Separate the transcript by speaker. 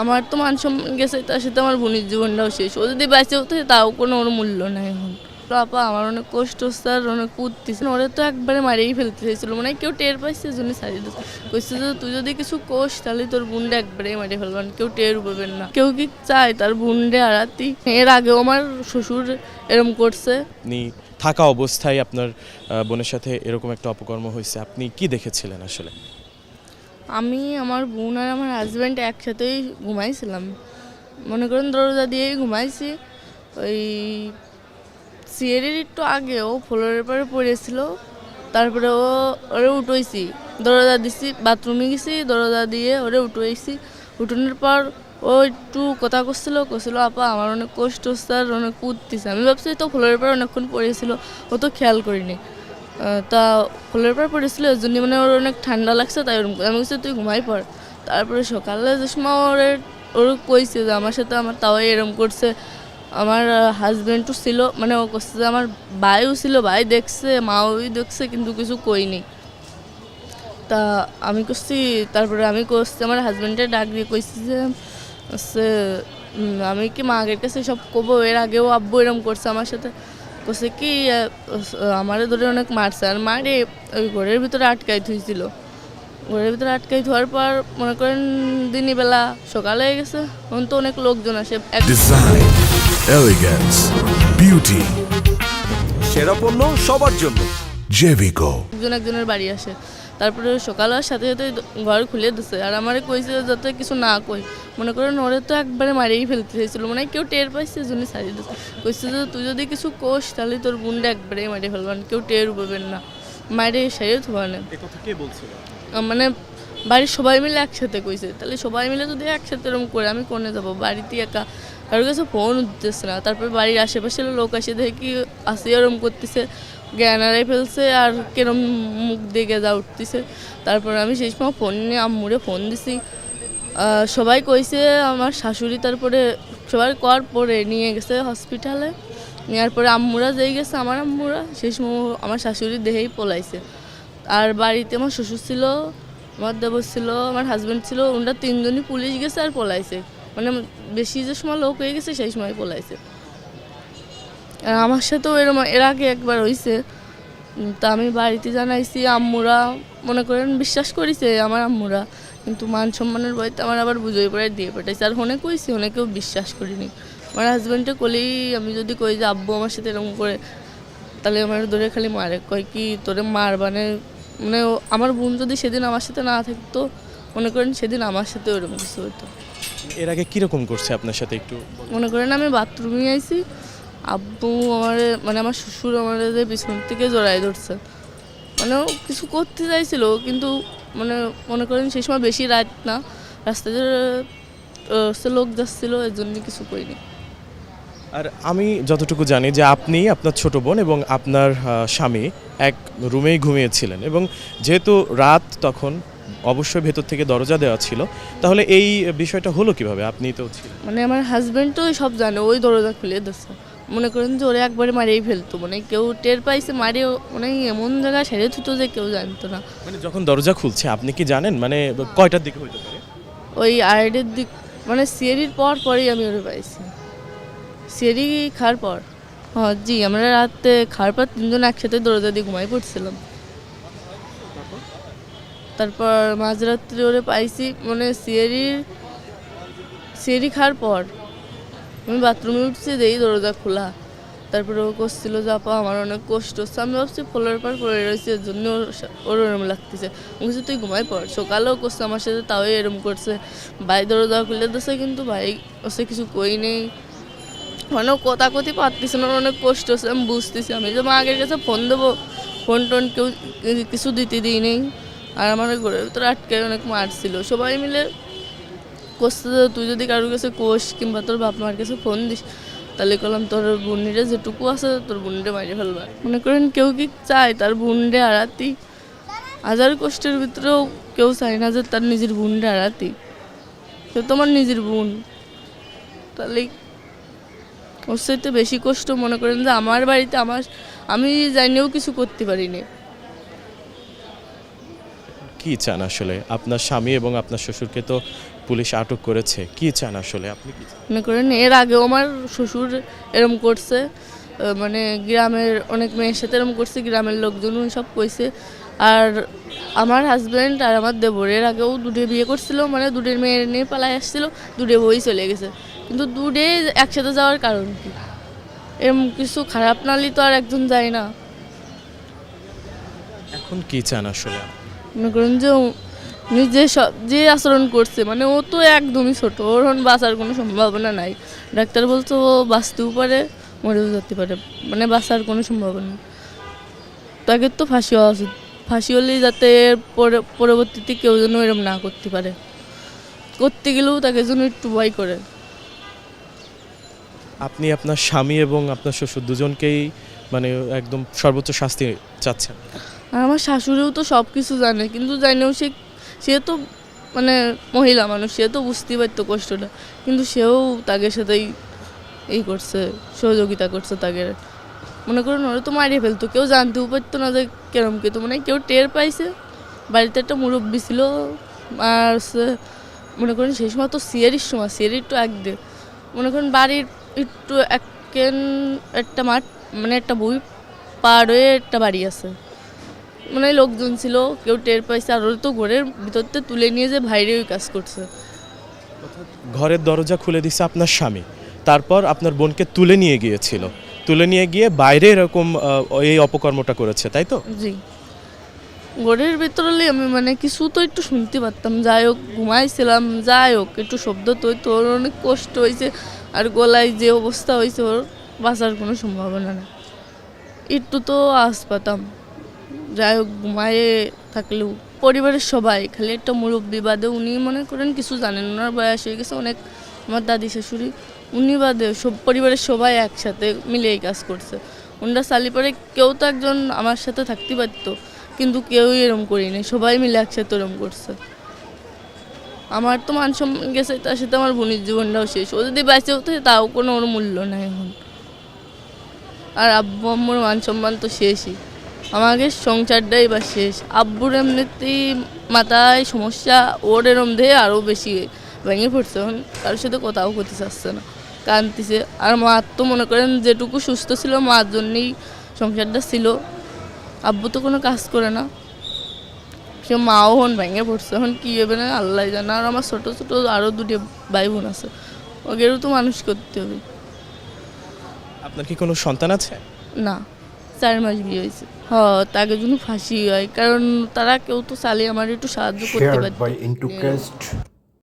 Speaker 1: আমার তো মান সম্মান গেছে, তার সাথে আমার বোনের জীবনটাও শেষ। ও যদি বেঁচে হতো, তাও কোনো ওর মূল্য নেই এখন। আপা, আমার অনেক কষ্ট আর অনেক কুদতেছে ওরা তো একবারে মারিয়েই ফেলতে চাইছিল। মানে কেউ টের পাইছে জন্য সারিয়ে দিচ্ছে কইছে যে, তুই যদি কিছু কোষ তাহলে তোর বোনটা একবারে মারিয়ে ফেলবেন কেউ টের পাবেন না। কেউ কি চায় তার বোনডে আড়াতি এর আগেও আমার শ্বশুর এরম করছে।
Speaker 2: থাকা অবস্থায় আপনার বোনের সাথে এরকম একটা অপকর্ম হয়েছে। আপনি কি দেখেছিলেন আসলে?
Speaker 1: আমি, আমার বোন আর আমার হাজব্যান্ড একসাথেই ঘুমাইছিলাম। মনে করেন দরজা দিয়েই ঘুমাইছি। ওই সিয়ারের একটু আগে ও ফ্লোরের পরে পড়েছিল। তারপরে ও ওরে উঠোইছি। দরজা দিছি বাথরুমে গেছি, দরজা দিয়ে ওরে উঠোইছি। উঠোনের পর ও একটু কথা করছিল করছিল আপা, আমার অনেক কষ্ট আর অনেক কুদতেছে। আমি ভাবছি তো ফ্লোরের পর অনেকক্ষণ পড়েছিল। ও তো খেয়াল করিনি। তা ফলের পর পড়েছিল এর জন্য মানে ওর অনেক ঠান্ডা লাগছে, তাই ওরকম আমি বলছি, তুই ঘুমাই পড়। তারপরে সকালে সময় ওর ওর কইছে যে আমার সাথে আমার তাও এরম করছে। আমার হাজব্যান্ডও ছিল মানে ও করছে যে আমার ভাইও ছিল, ভাই দেখছে, মাও দেখছে, কিন্তু কিছু কইনি। তা আমি করছি তারপরে আমি করছি আমার হাজব্যান্ডের ডাক দিয়ে কইছি যে আমি কি মা আগের কাছে সব কবো এর আগেও আব্বু এরম করছে আমার সাথে। করছে কি আমার ধরে অনেক মারছে। আর মারে ওই ঘরের ভিতরে আটকাই থুইছিল। ঘরের ভিতরে আটকাই থোয়ার পর মনে করেন দিনই বেলা সকালে হয়ে গেছে তখন তো অনেক লোকজন আসে।
Speaker 3: elegance, beauty,
Speaker 4: সেরা পণ্য সবার জন্য।
Speaker 3: জেভিকো
Speaker 1: একজন একজনের বাড়ি আসে। তারপরে সকাল সাথে সাথে ঘর খুলে দিছে। আর আমারে কইছে যাতে কিছু না কই মনে করেন ওরে তো একবারে মারিয়েই ফেলতে চাইছিল। মানে কেউ টের পাইছে জন্য সারিয়ে দিচ্ছে কইছে যে তুই যদি কিছু কোষ তাহলে তোর বুনটা একবারে মারিয়ে ফেলবেন কেউ টের পাবেন না। মারে সারিয়ে থবানে মানে বাড়ির সবাই মিলে একসাথে কইছে। তাহলে সবাই মিলে যদি একসাথে এরকম করে আমি কোনে যাব? বাড়িতে একা? কারোর কাছে ফোন উঠতেছে না। তারপর বাড়ির আশেপাশের লোক আসে দেখে কি আসি এরম করতেছে। জ্ঞান হারাই ফেলছে আর কেরম মুখ দেখে যা উঠতেছে। তারপর আমি সেই সময় ফোন নিয়ে আম্মুরে ফোন দিছি। সবাই কইছে আমার শাশুড়ি তারপরে সবাই কর পরে নিয়ে গেছে হসপিটালে নেওয়ার পরে আম্মুরা যেই গেছে আমার আম্মুরা, সেই সময় আমার শাশুড়ি দেহেই পলাইছে। আর বাড়িতে আমার শ্বশুর ছিল, আমার দেবর ছিল, আমার হাজব্যান্ড ছিল, ওনারা তিনজনই পুলিশ গেছে আর পলাইছে। মানে বেশি যে সময় লোক হয়ে গেছে সেই সময় পলাইছে। আমার সাথেও এরম এর আগে একবার হয়েছে তা আমি বাড়িতে জানাইছি আম্মুরা মনে করেন বিশ্বাস করেছে আমার আম্মুরা কিন্তু মান সম্মানের বইতে আমার আবার বুঝোই পড়ে দিয়ে পাঠাইছে। আর হনে কইছি হনে কেউ বিশ্বাস করিনি। আমার হাজব্যান্ডে কলেই আমি যদি কই যে আব্বু আমার সাথে এরকম করে তাহলে আমার ধরে খালি মারে। কয় কি তোরে মার? মানে মানে আমার বোন যদি সেদিন আমার সাথে না থাকতো মনে করেন সেদিন আমার সাথে ওরকম কিছু হতো
Speaker 2: এর আগে কীরকম করছে আপনার সাথে একটু
Speaker 1: মনে করেন আমি বাথরুমে আইছি আব্বু আমার মানে আমার শ্বশুর আমার যে পিছন থেকে জড়াই ধরছে। মানে কিছু করতে চাইছিল কিন্তু মানে মনে করেন সেই সময় বেশি রাত না। রাস্তায় আহ, সে লোক যাচ্ছিল এর জন্য কিছু করিনি।
Speaker 2: আর আমি যতটুকু জানি যে আপনি আপনার ছোট বোন এবং আপনার স্বামী এক রুমেই ঘুমিয়েছিলেন এবং যেহেতু রাত তখন অবশ্যই ভেতর থেকে দরজা দেওয়া ছিল তাহলে এই বিষয়টা হলো কীভাবে? আপনি তো
Speaker 1: মানে আমার হাজব্যান্ড তো সব জানে ওই দরজা খুলে দিচ্ছে মনে করেন যে ওরে একবারে মারিয়েই ফেলতো। মানে কেউ টের পাইছে মারিয়ে মানে এমন জায়গায় সেরে থুতো যে কেউ জানতো না।
Speaker 2: মানে যখন দরজা খুলছে আপনি কি জানেন? মানে কয়টার দিকে হইতে পারে?
Speaker 1: ওই আড়াইটের দিক মানে সিয়ারির পর পরেই আমি ওরে পাইছি। সিয়ারি খাওয়ার পর। হ্যাঁ জি আমরা রাতে খাওয়ার পর তিনজন একসাথে দরজা দিয়ে ঘুমাই পড়ছিলাম। তারপর মাঝরাত্রি ওরে পাইছি মানে সিয়ারির সিয়ারি খাওয়ার পর। আমি বাথরুমে উঠছি দেই দরজা খোলা। তারপরে ও করছিল, যে আপা, আমার অনেক কষ্ট হচ্ছে। আমি ভাবছি ফলের পর পড়ে রয়েছে, এর জন্য ওর ওর ওরম লাগতেছে। আমি বলছি, তুই ঘুমাই পড়। সকালেও করছে, আমার সাথে তাও এরম করছে। ভাই দরজা খুলে দিচ্ছে কিন্তু ভাই ওসে কিছু কই নেই। মানে কথা কথি পারতেছে না অনেক কষ্ট হচ্ছে। আমি বুঝতেছি, আমি যে মা আগের কাছে ফোন দেবো, ফোন টোন কেউ, কিছু দিতে দিই নেই। আর আমার ঘরের ভিতরে আটকে অনেক মারছিল। সবাই মিলে করছে তুই যদি কারোর কাছে কোষ কিংবা তোর বাপ মার কাছে ফোন দিস তাহলে করলাম তোর বোনরে যেটুকু আছে তোর বোনরে মারিয়ে ফেলবা। মনে করেন কেউ কি চায় তার বোনরে আড়াতি হাজার কষ্টের ভিতরেও কেউ চায় না যে তার নিজের বোনরে আড়াতি সে তো আমার নিজের বোন তাহলে ওর সাথে বেশি কষ্ট। মনে করেন যে আমার বাড়িতে আমার আমি জানিও কিছু করতে পারিনি।
Speaker 2: কি চান আসলে? আপনার স্বামী এবং আপনার শ্বশুরকে তো পুলিশ আটক করেছে। কি চান আসলে? আপনি কি
Speaker 1: মনে করেন এর আগেও আমার শ্বশুর এরম করছে। মানে গ্রামের অনেক মেয়ের সাথে এরম করছে গ্রামের লোকজন সব কইছে। আর আমার হাজব্যান্ড আর আমার দেবর এর আগেও দুটো বিয়ে করছিল মানে দুটোর মেয়ের নিয়ে পালায় আসছিল দুটো বই চলে গেছে। কিন্তু দুটো একসাথে যাওয়ার কারণ কি? এরম কিছু খারাপ নালি তো আর একজন যায় না।
Speaker 2: এখন কি চান আসলে?
Speaker 1: মনে করেন যে যে যে আচরণ করছে মানে ও তো একদমই ছোট ওর এখন বাঁচার কোনো সম্ভাবনা নাই। ডাক্তার বলছে ও বাঁচতেও পারে মরেও যেতে পারে মানে বাঁচার কোনো সম্ভাবনা তাকে তো ফাঁসি হওয়া উচিত ফাঁসি হলেই যাতে পরবর্তীতে কেউ যেন এরম না করতে পারে। করতে গেলেও তাকে যেন একটু ভয় করে।
Speaker 2: আপনি আপনার স্বামী এবং আপনার শ্বশুর দুজনকেই মানে একদম সর্বোচ্চ শাস্তি চাচ্ছেন?
Speaker 1: আমার শাশুড়িও তো সব কিছু জানে কিন্তু জানেও সে সে তো মানে মহিলা মানুষ সে তো বুঝতেই পারতো কষ্টটা। কিন্তু সেও তাদের সাথেই এই করছে, সহযোগিতা করছে তাকে মনে করুন, ওরা তো মারিয়ে ফেলতো। কেউ জানতেও পারতো না যে কেরম কে। তো মানে কেউ টের পাইছে। বাড়িতে একটা মুরব্বী ছিল, আর মনে করেন, সেই সময় তো সিয়ারির সময় সিয়ারির একটু এক দিয়ে মনে করেন, বাড়ির একটু একেন একটা মাঠ মানে একটা বই পার হয়ে একটা বাড়ি আছে। মানে লোকজন ছিল কেউ টের পাইছে আর তো ঘরের ভিতরতে তুলে নিয়ে যে বাইরে ওই কাজ করছে।
Speaker 2: ঘরের দরজা খুলে দিছে আপনার স্বামী। তারপর আপনার বোনকে তুলে নিয়ে গিয়েছিল। তুলে নিয়ে গিয়ে বাইরে এরকম এই অপকর্মটা করেছে তাই তো?
Speaker 1: জি। ঘরের ভিতরে আমি মানে কিছু তো একটু শুনতে পারতাম। যাই হোক ঘুমাইছিলাম যাই হোক একটু শব্দ তো ওর অনেক কষ্ট হয়েছে আর গলায় যে অবস্থা হয়েছে ওর বাঁচার কোনো সম্ভাবনা নেই। একটু তো আস পাতাম। যাই হোক, ঘুমায়ে থাকলেও পরিবারের সবাই, খালি একটা মুরব্বী বাদে উনি মনে করেন কিছু জানেন ওনার বয়স হয়ে গেছে, অনেক আমার দাদি শাশুড়ি, উনি বাদে সব পরিবারের সবাই একসাথে মিলে এই কাজ করছে। ওনারা সালি পরে কেউ তো একজন আমার সাথে থাকতে পারত, কিন্তু কেউই এরম করিনি সবাই মিলে একসাথে এরম করছে। আমার তো মান সম্মান গেছে, তার সাথে আমার বোনের জীবনটাও শেষ, ও যদি বেঁচে হতো, তাও কোনো ওর মূল্য নাই এখন। আর আব্বু আম্মুর মান সম্মান তো শেষই। আমাকে সংসারটাই বা শেষ। আব্বুর এমনিতেই মাথায় সমস্যা ওর এরম দিয়ে আরও বেশি ভেঙে পড়ছে। এখন কারোর সাথে কথাও করতে চাচ্ছে না কাঁদতেছে। আর মা তো মনে করেন যেটুকু সুস্থ ছিল মার জন্যই সংসারটা ছিল। আব্বু তো কোনো কাজ করে না। সে মাও হন ভেঙে পড়ছে। এখন কী হবে না আল্লাহ জানা। আর আমার ছোটো ছোটো আরও দুটি ভাই বোন আছে। ওদেরও তো মানুষ করতে হবে।
Speaker 3: আপনার কি কোনো সন্তান আছে?
Speaker 1: না। চার মাস বিয়ে হয়েছে। হ তাকে জন্য ফাঁসি হয়। কারণ তারা কেউ তো সালে আমার একটু সাহায্য করতে
Speaker 5: পারে
Speaker 1: পারত।